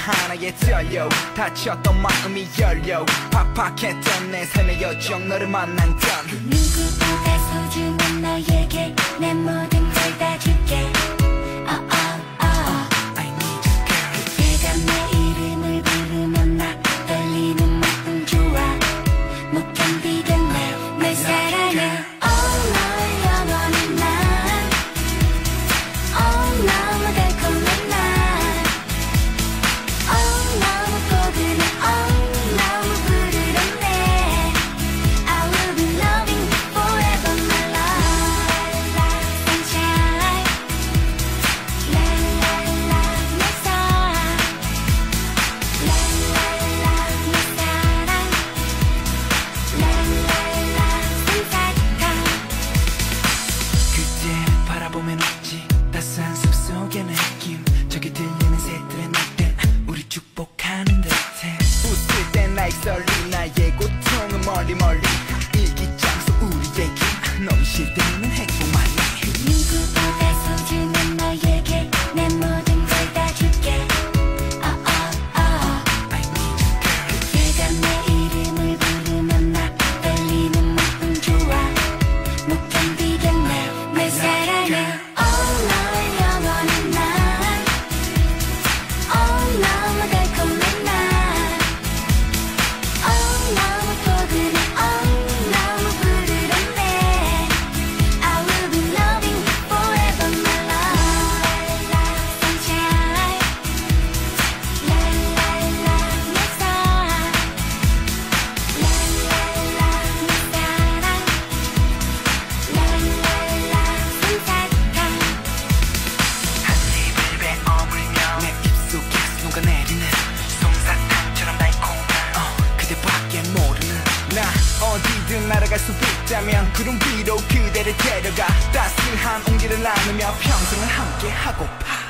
하나하나에 떨려. 다쳤던 마음이 열려. 팍팍했던 내 삶의 여정 너를 만난 건 그 누구보다 소중한 너에게 내몸 나의 설렘 나의 고통은 멀리 멀리. 일기장소 우리의 길 아, 넘실 때는 행복만 날아갈 수 있다면 구름 위로 그대를 데려가 따스한 온기를 나누며 평생을 함께 하고파.